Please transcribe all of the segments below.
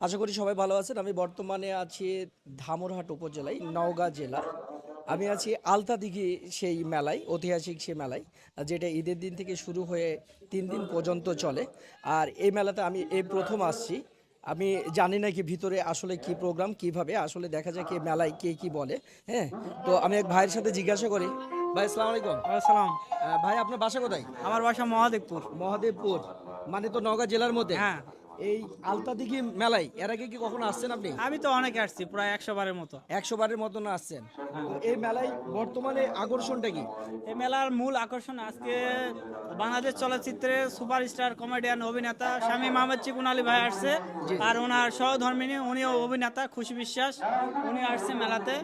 আশা করি সবাই ভালো আছেন। আমি বর্তমানে আছি ধামরহাট উপজেলায় নওগাঁ জেলা। আমি আছি আলতাদিঘি সেই মেলায় ঐতিহাসিক সেই মেলায় যেটা ঈদের দিন থেকে শুরু হয়ে তিন দিন পর্যন্ত চলে। আর এই মেলাতে আমি এই প্রথম আসছি। আমি জানি না কি ভিতরে আসলে কি প্রোগ্রাম কীভাবে আসলে দেখা যায় কি মেলায় কে কি বলে হ্যাঁ? তো আমি এক ভাইয়ের সাথে জিজ্ঞাসা করি ভাই আসসালামু আলাইকুম। আসসালাম ভাই আপনার বাসা কোথায়? আমার বাসা মহাদেবপুর। মহাদেবপুর মানে তো নওগাঁ জেলার মধ্যে। হ্যাঁ। এই আলতাদিঘি মেলায় এর আগে কি কখনো আসছেন আপনি? আমি তো অনেকে আসছি প্রায় একশো বারের মতো। একশো বারের মতন আসছেন। এই মেলায় বর্তমানে আকর্ষণটা কি? এই মেলার মূল আকর্ষণ আজকে বাংলাদেশ চলচ্চিত্রের সুপারস্টার কমেডিয়ান অভিনেতা স্বামী মাহমুদ চিকুন আলী ভাই আসছে। আর ওনার সহধর্মিনী উনিও অভিনেতা খুশি বিশ্বাস। উনি আসছে মেলাতে।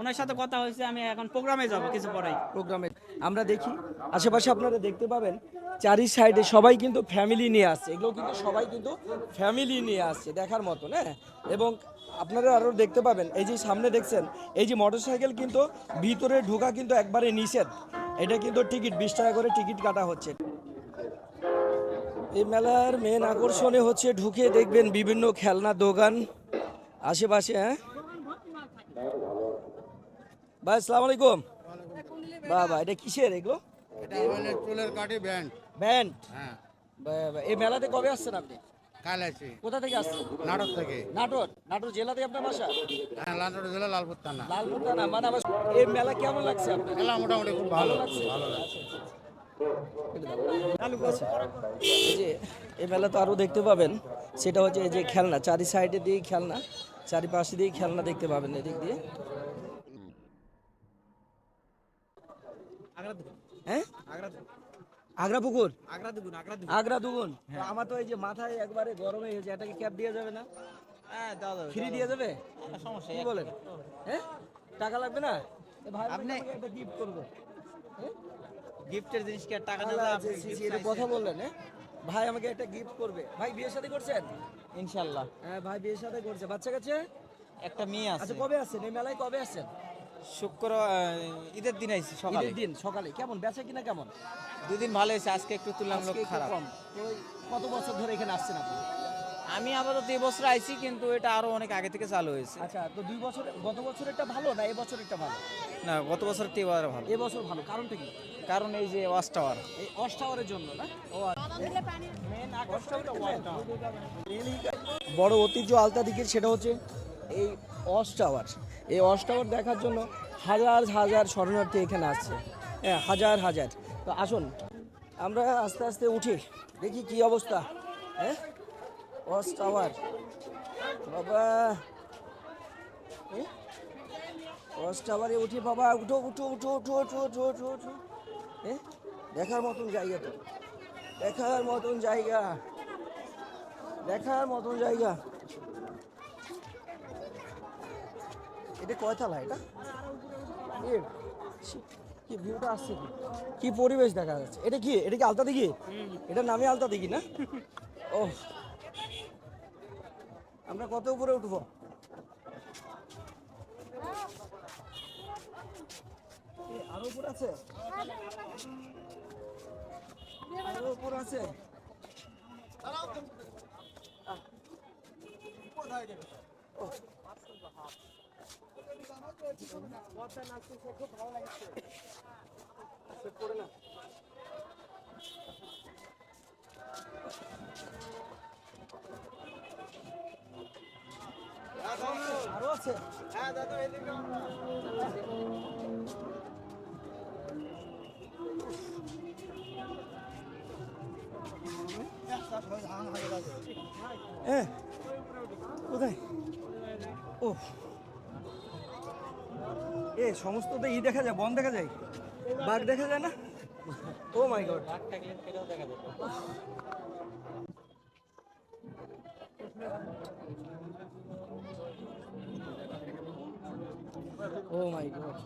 ওনার সাথে কথা হয়েছে আমি এখন প্রোগ্রামে যাব কিছু পরেই। প্রোগ্রামে। আমরা দেখি। আশেপাশে আপনারা দেখতে পাবেন, চারি সাইডে সবাই কিন্তু ফ্যামিলি নিয়ে আসছে। এগুলো কিন্তু সবাই কিন্তু ফ্যামিলি নিয়ে আসছে দেখার মতন হ্যাঁ? এবং আপনারা আরও দেখতে পাবেন, এই যে সামনে দেখছেন, এই যে মোটরসাইকেল কিন্তু ভিতরে ঢোকা কিন্তু একবারে নিষেধ। এটা কিন্তু টিকিট, বিশ টাকা করে টিকিট কাটা হচ্ছে। এই মেলার মেন আকর্ষণে হচ্ছে ঢুকে দেখবেন বিভিন্ন খেলনা দোকান আশেপাশে হ্যাঁ? ভাই, আসসালামু আলাইকুম। বাবা এটা কিসের এগুলো এটা হলো চুলের কাঠি ব্যান্ড। ব্যান্ড? হ্যাঁ। এই মেলাতে কবে আসছেন আপনি? কাল আছে কোথা থেকে আসছেন? নাটক থেকে। নাটোর? নাটোর জেলাতে আপনার বাসা? হ্যাঁ লালচট জেলা লালপুর থানা। লালপুর থানা মানে আমার এই মেলা কেমন লাগছে আপনার? খেলা মোটামুটি খুব ভালো। লাগছে? ভালো লাগছে। এই যে এই মেলা তো আরও দেখতে পাবেন। সেটা হচ্ছে যে খেলনা চারি সাইডে দিয়ে খেলনা চারিপাশে দিয়ে খেলনা দেখতে পাবেন এদিক দিয়ে। হ্যাঁ? আগ্রা পুকুর আগ্রা দুগুন আগ্রা দুগুন আগ্রা দুগুন তো আমার তো এই যে মাথায় একবারে গরম হয়ে এটাকে ক্যাপ দিয়ে যাবে না? হ্যাঁ দাও দাও ফ্রি দিয়ে যাবে। সমস্যা কি বলেন? হ্যাঁ? টাকা লাগবে না? ভাই আপনি- একটা গিফট করবে। গিফটের জিনিস কি টাকা আল্লাহ দেওয়া আছে, সি, সি, এটা কথা বললেন হ্যাঁ? ভাই আমাকে একটা গিফট করবে। ভাই বিয়ের সাথে করছেন? ইনশাল্লাহ। হ্যাঁ ভাই বিয়ের সাথে করছে। বাচ্চা কাছে একটা মেয়ে আছে। আচ্ছা কবে আসছেন? এই মেলায় কবে আসছেন? শুক্র ঈদের দিন আইছি সকালে। ঈদের দিন সকালে। কেমন? বেচা কিনা কেমন? দুদিন ভালো হয়েছে আজকে একটু তুলনামূলক খারাপ। কম। তো ওই কত বছর ধরে এখানে আসছেন আপনি? আমি আপাতত এই বছর আইছি কিন্তু এটা আরও অনেক আগে থেকে চালু হয়েছে। আচ্ছা তো দুই বছর গত বছরেরটা ভালো না এই বছরেরটা ভালো? না গত বছর থেকে এবার ভালো। এই বছর ভালো। কারণটা কি? কারণ এই যে ওয়াচ টাওয়ার। এই অস টাওয়ারের জন্য না? ও বড় ঐতিহ্য আলতা দিকের সেটা হচ্ছে এই অস টাওয়ার। এই অস টাওয়ার দেখার জন্য হাজার হাজার শরণার্থী এখানে আসছে। হ্যাঁ হাজার হাজার। তো আসুন, আমরা আস্তে আস্তে উঠি, দেখি কি অবস্থা। হ্যাঁ অস টাওয়ার। বাবা। হ্যাঁ? অস টাওয়ারে উঠি বাবা, উঠো উঠো উঠো উঠো উঠো উঠো উঠো উঠো। হ্যাঁ দেখার মতন জায়গা তো। দেখার মতন জায়গা। দেখার মতন জায়গা। এটা কয়তলা এটা? কি ভিউটা আসছে কি? কি পরিবেশ দেখা যাচ্ছে। এটা কি? এটা কি আলতা দিঘি? এটার নামই আলতা দিঘি না? ও। আমরা কত উপরে উঠবো? আরও উপর আছে? আরও উপর আছে? কথা নাচতেছে খুব ভালো লাগছে কোথায়? ও। এ সমস্ত তো ই দেখা যায়, বন দেখা যায়? বাঘ দেখা যায় না? Oh my god. Oh my god.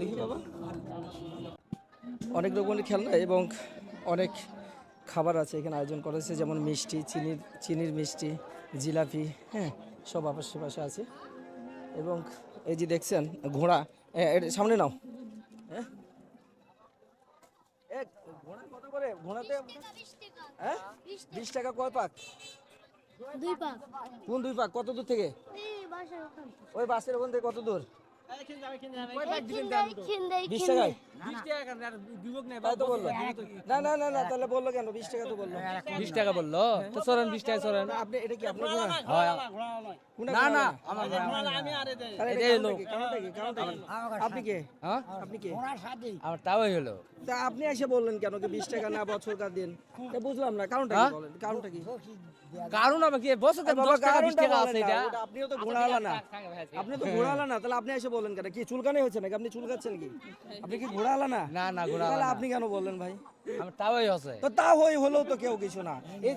দেখি বাবা। অনেক রকমের খেলনা এবং অনেক খাবার আছে এখানে আয়োজন করা হয়েছে, যেমন মিষ্টি, চিনির চিনির মিষ্টি জিলাপি হ্যাঁ সব আপাশে পাশে আছে। এবং এই যে দেখছেন ঘোড়া সামনে নাও। হ্যাঁ? ঘোড়া কত করে ঘোড়াতে হ্যাঁ? বিশ টাকা। কয় পাক? দুই পাক। কোন দুই পাক? কত দূর থেকে? ওই বাসের ওখান থেকে কত দূর? খিন্দাই খিন্দাই বিশ টাকায়? তাই তো বলল। না না না না তাহলে বলল কেন? বিশ টাকা তো বলল। বিশ টাকা বলল? তো চলেন বিশ টাকা চলেন আপনি এটা কি আপনার না না তাহলে এটা এটাই কারণটা লোক। কি? কারণটা কি? কারণটা কি? আপনি কে? আপনি কে? আমার তাওই হলো। তা আপনি এসে বললেন কেন কি বিশ টাকা না বছর কার দিন? তা বুঝলাম না কারণটা কি হ্যাঁ? বলেন? কারণটা কি? কারণ আমার কি? বছর বাবা দশ টাকা বিশ কারণটা টাকা আছে এটা। আপনিও তো ঘোড়াওয়ালা না। আপনি তো ঘোড়াওয়ালা না তাহলে আপনি এসে বললেন কেন? কি চুলকানি হয়েছে নাকি? আপনি চুলকাচ্ছেন কি? আপনি কি ঘোড়াওয়ালা না? না না আপনি কেন বললেন ভাই? তাওই আছে তো কেউ কিছু না। এই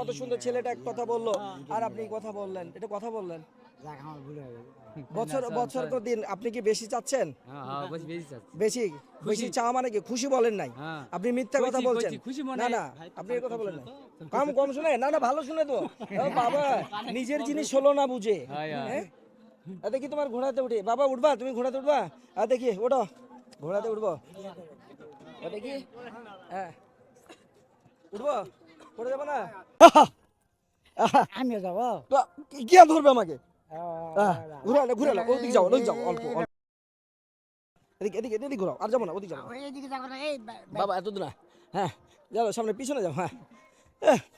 কত সুন্দর ছেলেটা এক কথা বলল আর আপনি কথা বললেন এটা কথা বললেন। বছর বছর তো দিন? আপনি কি বেশি চাচ্ছেন? হ্যাঁ হ্যাঁ বেশি বেশি আছে বেশি? বেশি চাওয়া মানে কি? খুশি বলেন নাই? হ্যাঁ। আপনি মিথ্যা কথা বলছেন। মনে না না আপনি এই কথা বলেন না কম কম শুনে। না না ভালো শুনে তো। বাবা নিজের জিনিস হলো না বুঝে। দেখি তোমার ঘোড়াতে উঠে। বাবা উঠবা তুমি ঘোড়াতে উঠবা। আর দেখি ওঠো। ঘোড়াতে উঠবো। দেখি। হ্যাঁ। উঠবো? পড়ে যাব না? আমিও যাব। কি ধরবে আমাকে? আহ, ঘুরালে ঘুরালে ওদিকে যাও ওদিকে যাও অল্প অল্প। এদিকে এদিকে এদিকে ঘুরাও আর যাব না ওদিকে যাব বাবা এত দূর না হ্যাঁ যাও সামনে পিছনে যাও হ্যাঁ।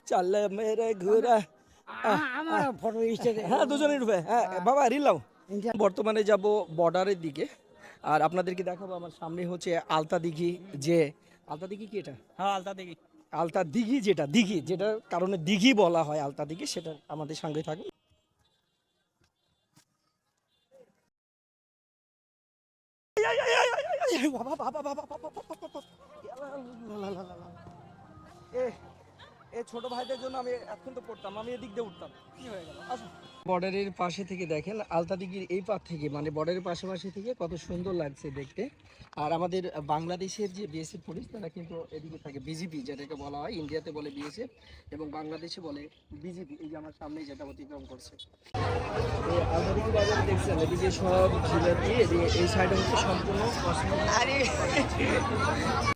চালে মেরে ঘুরা। আমার ফটো হ্যাঁ দুজনেই ঢুবে হ্যাঁ বাবা রিল লাও বর্তমানে যাব বর্ডারের দিকে। আর আপনাদেরকে দেখাবো আমার সামনে হচ্ছে আলতা দিঘি যে আলতা দিঘি কি এটা? হ্যাঁ আলতা দেখি আলতা দিঘি যেটা দিঘি যেটার কারণে দিঘি বলা হয় আলতা দিঘি সেটা আমাদের সঙ্গে 呀呀呀呀呀！我爸爸爸爸爸爸爸爸爸爸！来来来来来来！哎。এ ছোট ভাইদের জন্য আমি এখন তো পড়তাম আমি এদিক দিয়ে উঠতাম। কি হয়ে গেল? বর্ডারের পাশে থেকে দেখেন আলতা দিঘির এই পার থেকে মানে বর্ডারের পাশাপাশি থেকে কত সুন্দর লাগছে দেখতে। আর আমাদের বাংলাদেশের যে বিএসএফ পুলিশ তারা কিন্তু এদিকে থাকে বিজেপি যেটাকে বলা হয় ইন্ডিয়াতে বলে বিএসএফ এবং বাংলাদেশে বলে বিজেপি এই যে আমার সামনেই যেটা অতিক্রম করছে। এই আলতা দিঘি বাজারে দেখছেন এদিকে সব জিলাপি এই সাইডে হচ্ছে সম্পূর্ণ আরে।